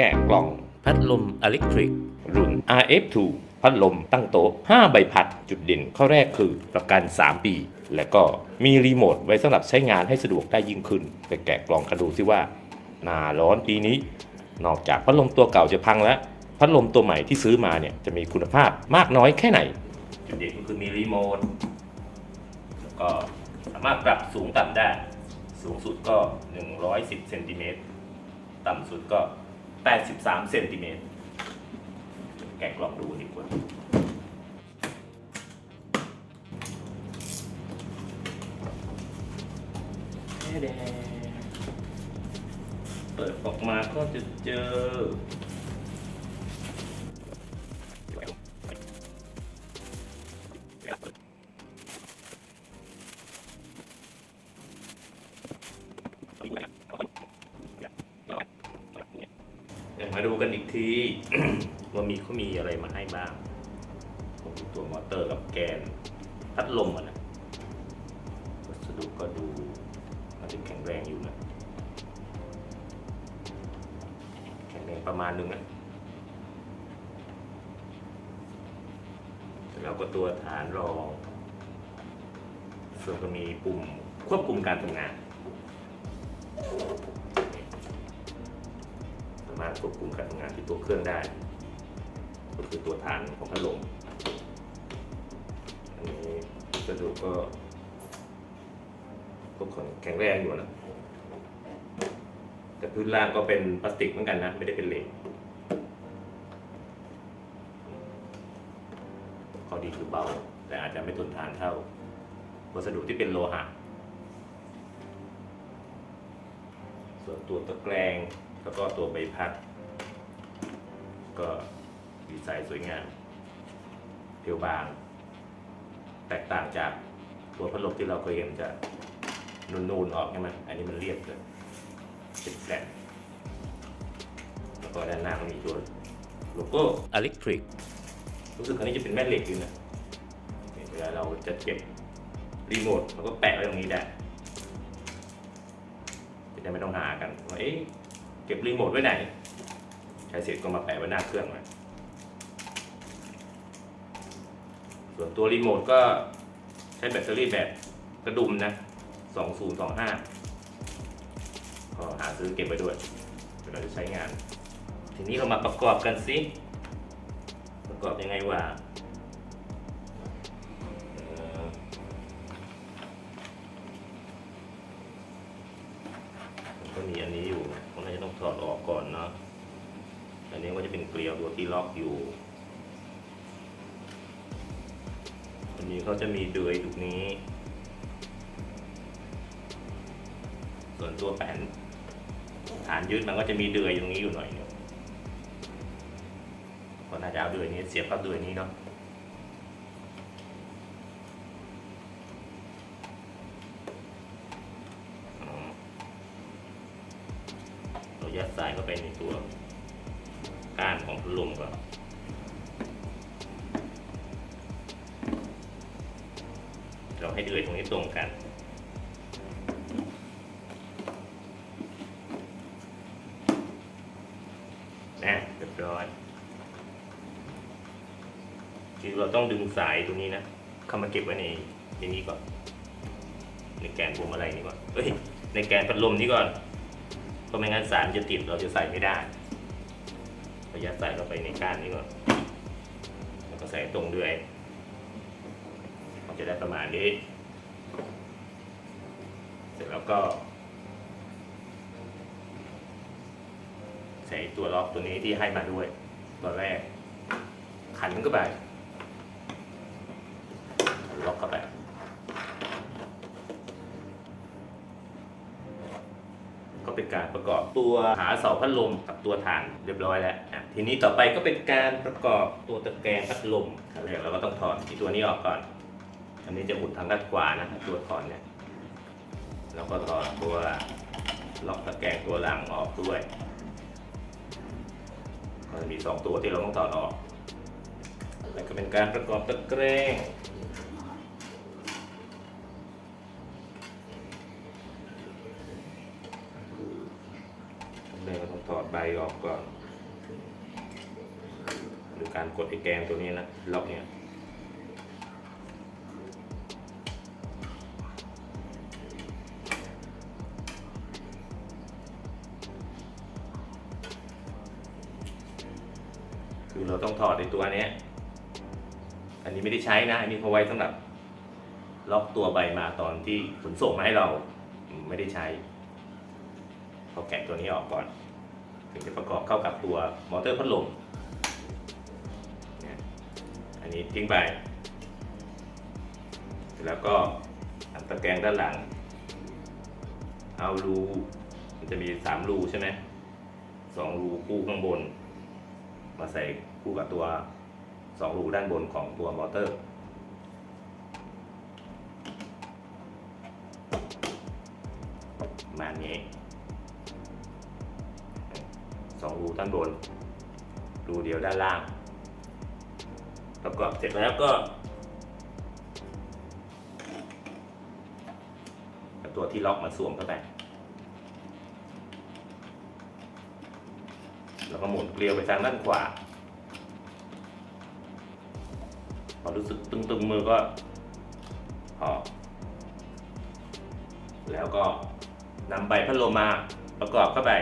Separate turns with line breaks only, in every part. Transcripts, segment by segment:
แกะกล่อง พัดลมอ l ล c ทริก รุ่น RF2 พัดลมตั้งโต๊ะ 5 ใบพัดจุดเด่นข้อแรกคือประกัน 3 ปี และก็มีรีโมทไว้สำหรับใช้งานให้สะดวกได้ยิ่งขึ้น ไปแกะกล่องกันดูซิว่า หน้าร้อนปีนี้ นอกจากพัดลมตัวเก่าจะพังแล้ว พัดลมตัวใหม่ที่ซื้อมาเนี่ยจะมีคุณภาพมากน้อยแค่ไหน จุดเด่นก็คือมีรีโมทแล้วก็สามารถปรับสูงต่ำได้ สูงสุดก็ 110เซนติเมตรต่ำสุดก็ 83เซนติเมตรแกะกล่องดูดีกว่าเปิดออกมาก็จะเจอ มาดูกันอีกทีว่ามีเขามีอะไรมาให้บ้างผมตัวมอเตอร์กับแกนพัดลมอะนะวัสดุก็ดูมันจะแข็งแรงอยู่นะแข็งแรงประมาณนึงนะแล้วก็ตัวฐานรองส่วนก็มีปุ่มควบคุมการทำงานามารถควบคุมการทำงานที่ตัวเครื่องได้ ก็คือตัวฐานของพัดลมอันนี้กระดูกก็ก็แข็งแรงอยู่นะแต่พื้นล่างก็เป็นพลาสติกเหมือนกันนะ ไม่ได้เป็นเหล็กข้อดีคือเบา แต่อาจจะไม่ทนทานเท่า วัสดุที่เป็นโลหะ ส่วนตัวตะแกรง แล้วก็ตัวใบพัด ก็ดีไซน์สวยงามเพียวบาง แตกต่างจากตัวพัดลมที่เราเคยเห็นจะนูนๆออกใช่ไหมอันนี้มันเรียบเลยเป็นแฟลตแล้วก็ด้านหน้าก็มีตัวโลโก้อ l ล c ทริกรู้สึกอันนี้จะเป็นแม่เหล็กอยู่นะเวลาเราจะเก็บรีโมทเราก็แปะไว้ตรงนี้ได้จะได้ไม่ต้องหากันว่าเอ๊ะ เก็บรีโมทไว้ไหน ใช้เสร็จก็มาแปะไว้หน้าเครื่องไว้ส่วนตัวรีโมทก็ใช้แบตเตอรี่แบบกระดุมนะ 2025ก็หาซื้อเก็บไว้ด้วยเดี๋ยวเราจะใช้งาน ทีนี้เรามาประกอบกันสิ ประกอบยังไงวะ ลียวตัวที่ล็อกอยู่อันนี้เขาจะมีเดือยตรงนี้ ส่วนตัวแผ่นฐานยึดมันก็จะมีเดือยตรงนี้อยู่หน่อยหนึงก็น่าจะเอาเดือยนี้เสียบเข้าเดือยนี้เนาะเรายัดสายเข้าไปในตัว ก้านของพัดลมก่อนเราให้เดือยตรงนี้ตรงกัน นะเรียบร้อยคือเราต้องดึงสายตรงนี้นะ เข้ามาเก็บไว้ในในนี้ก่อน ในแกนพวงมาลัยนี้ก่อน เฮ้ย ในแกนพัดลมนี้ก่อน เพราะไม่งั้นสารจะติดเราจะใส่ไม่ได้ ยัดใส่เข้าไปในก้านนี้ก่อนแล้วก็ใส่ตรงเดือยมันจะได้ประมาณนี้ เสร็จแล้วก็ ใส่ตัวล็อกตัวนี้ที่ให้มาด้วยตอนแรก ขันเข้าไปล็อกเข้าไป ก็ เป็นการประกอบตัวหาเสาพัดลมกับตัวฐานเรียบร้อยแล้วอะทีนี้ต่อไปก็เป็นการประกอบตัวตะแกรงพัดลมขั้นแรกเราก็ต้องถอดอีตัวนี้ออกก่อน อันนี้จะหมุนทางด้านขวานะตัวถอนเนี่ยแล้วก็ถอดตัวล็อกตะแกรงตัวหลังออกด้วยก็จะมีสองตัวที่เราต้องถอดออกแล้วก็เป็นการประกอบตะแกรงขั้นแรกเราต้ อออกก่อนหรือการกดไอ้แกนตัวนี้นะล็อกเนี่ยคือเราต้องถอดในตัวนี้ อันนี้ไม่ได้ใช้นะ อันนี้เขาไว้สำหรับ ล็อกตัวใบมาตอนที่ขนส่งมาให้เราไม่ได้ใช้ เขาแกะตัวนี้ออกก่อน ถึงจะประกอบเข้ากับตัวมอเตอร์พัดลมเนี่ยอันนี้ทิ้งไป แล้วก็ตะแกรงด้านหลัง เอารูมันจะมีสามรูใช่ไหมสองรูคู่ข้างบน มาใส่คู่กับตัวสองรูด้านบนของตัวมอเตอร์ประมาณนี้ สองรูด้านบน รูเดียวด้านล่าง ประกอบเสร็จแล้วก็ตัวที่ล็อกมาสวมเข้าไป แล้วก็หมุนเกลียวไปทางด้านขวา พอรู้สึกตึงๆมือก็ออกแล้วก็นำใบพัดลมมาประกอบเข้าไป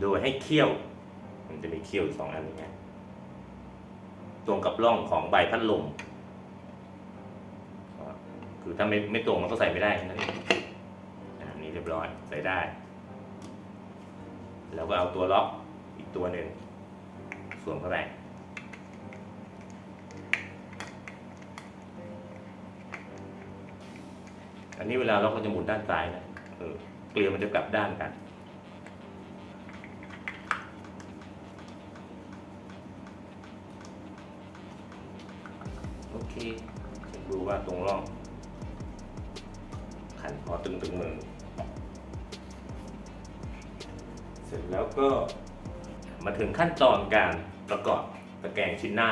โดยให้เคี่ยว มันจะมีเคี่ยวสองอันอย่างเงี้ยตรงกับร่องของใบพัดลมคือถ้าไม่ไม่ตรงมันก็ใส่ไม่ได้นั่นเองอันนี้เรียบร้อยใส่ได้ แล้วก็เอาตัวล็อกอีกตัวหนึ่งสวมเข้าไปอันนี้เวลาล็อกเราจะหมุนด้านซ้ายนะเออเกลียวมันจะกลับด้านกัน โอเคดูว่าตรงร่อง ขันพอตึงตึงมือ เสร็จแล้วก็มาถึงขั้นตอนการประกอบตะแกรงชิ้นหน้า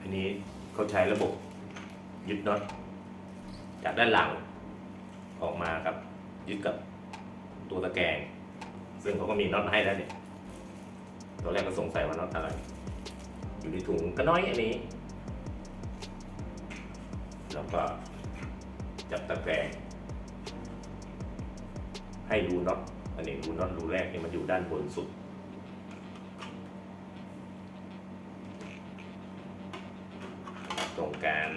อันนี้เขาใช้ระบบยึดน็อตจากด้านหลังออกมากับยึดกับตัวตะแกรงซึ่งเขาก็มีน็อตให้แล้วเนี่ยตอนแรกก็สงสัยว่าน็อตอะไร อยู่ในถุงก็น้อยอันนี้ แล้วก็จับตะแกรงให้รูน็อตอันนี้รูน็อตรูแรกเนี่ยมันอยู่ด้านบนสุด ตรงกลาง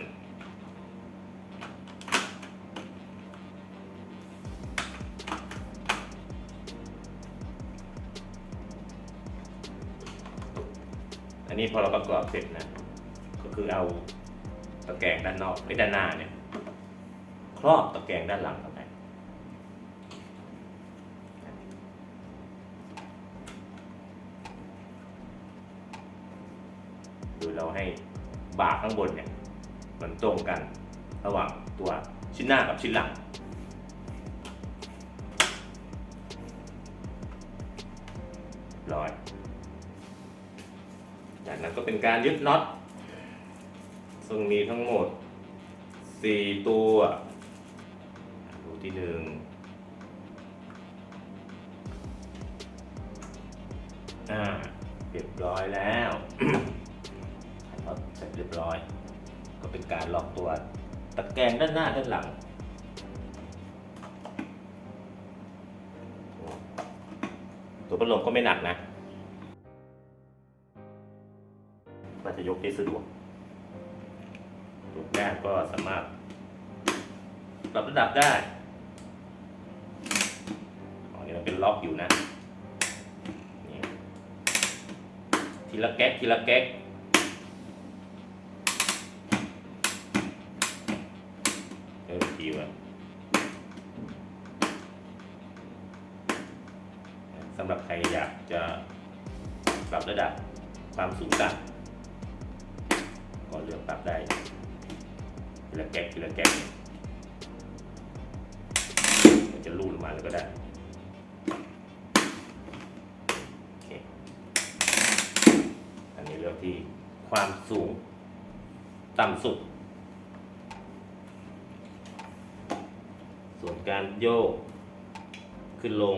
นี้พอเราประกอบเสร็จนะ ก็คือเอาตะแกรงด้านนอกไอ้ด้านหน้าเนี่ย ครอบตะแกรงด้านหลังเข้าไปโดยเราให้บากข้างบนเนี่ย มันตรงกันระหว่างตัวชิ้นหน้ากับชิ้นหลัง ก็เป็นการยึดน็อตซึ่งมีทั้งหมด 4 ตัวดูที่หนึ่งอ่าเรียบร้อยแล้วน็อตเสร็จเรียบร้อย ก็เป็นการล็อกตัวตะแกรงด้านหน้าด้านหลังตัวพัดลมก็ไม่หนักนะ จะยกได้สะดวกตัวแก้มก็สามารถปรับระดับได้อ๋อนี่มันเป็นล็อกอยู่นะ ทีละแก๊กทีละแก๊กเออดีว่ะสำหรับใครอยากจะปรับระดับความสูงต่ำ ปรับได้ทีละแก๊กทีละแก๊กมันจะรูดออกมาเลยก็ได้อันนี้เลือกที่ความสูงต่ำสุด ส่วนการโยกขึ้นลง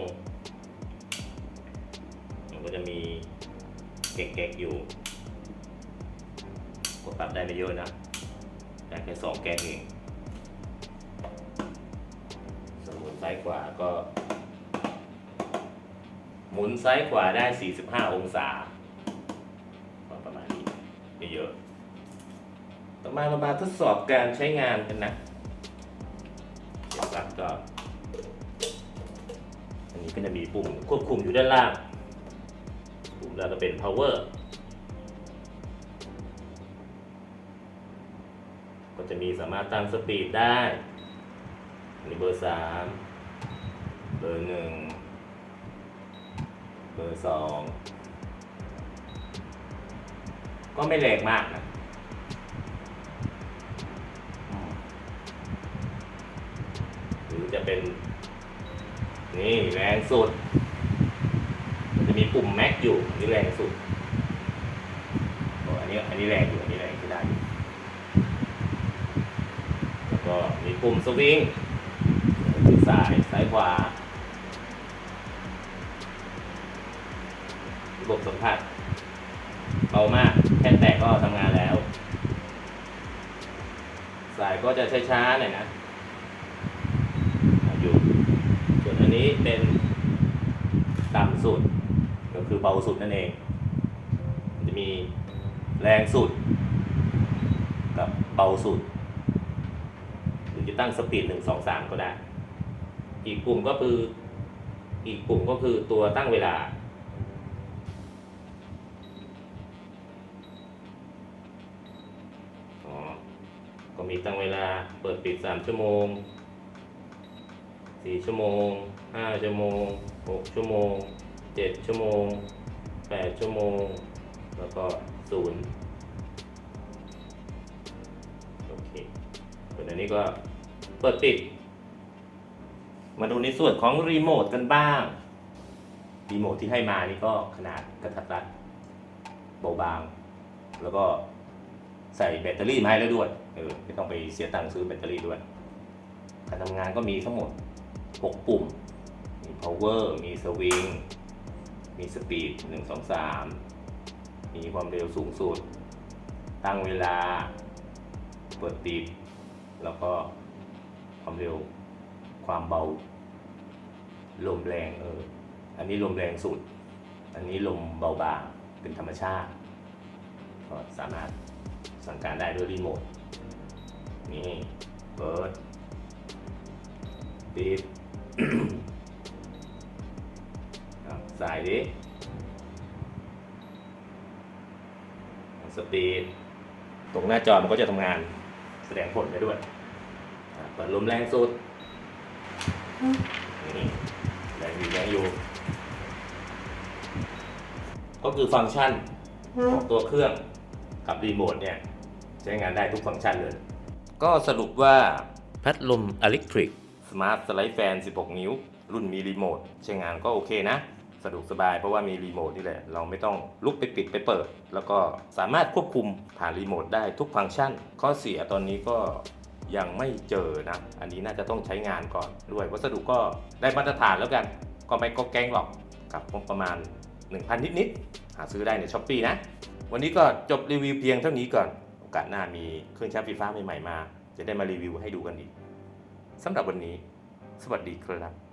มันก็จะมีเก๊กๆอยู่ กดปรับได้ไม่เยอะนะได้แค่สองแก๊กเอง สมุนซ้ายขวาก็ หมุนซ้ายขวาได้ 45 องศาประมาณนี้ไม่เยอะ ต่อมาเรามาทดสอบการใช้งานกันนะเดี๋ยวรับก็อันนี้ก็จะมีปุ่มควบคุมอยู่ด้านล่าง ปุ่มแรกก็เป็น power จะมีสามารถตั้งสปีดได้อันนี้เบอร์สามเบอร์หนึ่งเบอร์สองก็ไม่แรงมากนะหรือจะเป็น นี่แรงสุด มันจะมีปุ่มแม็กอยู่นี่แรงสุดอ้อันนี้อันนี้แรงอยู่อันนี้แรงที่ได้อยู่แล้วก็ มีปุ่มสวิงคือซ้ายซ้ายขวา ระบบสัมผัสเบามาก แค่แตะก็ทำงานแล้ว สายก็จะช้าๆหน่อยนะอยู่ ส่วนอันนี้เป็นต่ำสุด ก็คือเบาสุดนั่นเอง จะมีแรงสุด กับเบาสุด จะตั้งสปีดหนึ่งสองสามก็ได้ อีกปุ่มก็คือ อีกปุ่มก็คือตัวตั้งเวลาอ๋อก็มีตั้งเวลาเปิดปิดสามชั่วโมงสี่ชั่วโมงห้าชั่วโมงหกชั่วโมงเจ็ดชั่วโมงแปดชั่วโมง แล้วก็ศูนย์โอเคส่วนอันนี้ก็ เปิดปิด มาดูในส่วนของรีโมทกันบ้าง รีโมทที่ให้มานี่ก็ขนาดกระทัดรัดเบาบาง แล้วก็ใส่แบตเตอรี่มาให้แล้วด้วย เออไม่ต้องไปเสียตังค์ซื้อแบตเตอรี่ด้วย การทำงานก็มีทั้งหมด 6 ปุ่ม มี power มี swing มี speed 1 2 3 มีความเร็วสูงสุด ตั้งเวลา เปิดปิด แล้วก็ ความเร็ว ความเบา ลมแรงเออ อันนี้ลมแรงสุด อันนี้ลมเบาบางเป็นธรรมชาติ ก็สามารถสั่งการได้ด้วยรีโมท นี่เปิดปิดสายดิสปีดตรงหน้าจอมันก็จะทำงานแสดงผลไปด้วย เปิดลมแรงสุดนี่แรงอยู่แรงอยู่ ก็คือฟังก์ชันของตัวเครื่องกับรีโมทเนี่ย ใช้งานได้ทุกฟังก์ชันเลย ก็สรุปว่าพัดลมอ l ลิกทริกสมาร์ทสไลด์แฟน 16 นิ้ว รุ่นมีรีโมทใช้งานก็โอเคนะ สะดวกสบายเพราะว่ามีรีโมทนี่แหละ เราไม่ต้องลุกไปปิดไปเปิด แล้วก็สามารถควบคุมผ่านรีโมทได้ทุกฟังก์ชัน ข้อเสียตอนนี้ก็ ยังไม่เจอนะ อันนี้น่าจะต้องใช้งานก่อนด้วย วัสดุก็ได้มาตรฐานแล้วกัน ก็ไม่ก็แกงหรอกกับงบประมาณ 1,000 นิดๆ หาซื้อได้ในช้อปปีนะ วันนี้ก็จบรีวิวเพียงเท่านี้ก่อน โอกาสหน้ามีเครื่องใช้ไฟฟ้าใหม่ๆมา จะได้มารีวิวให้ดูกันอีกสำหรับวันนี้ สวัสดีครับ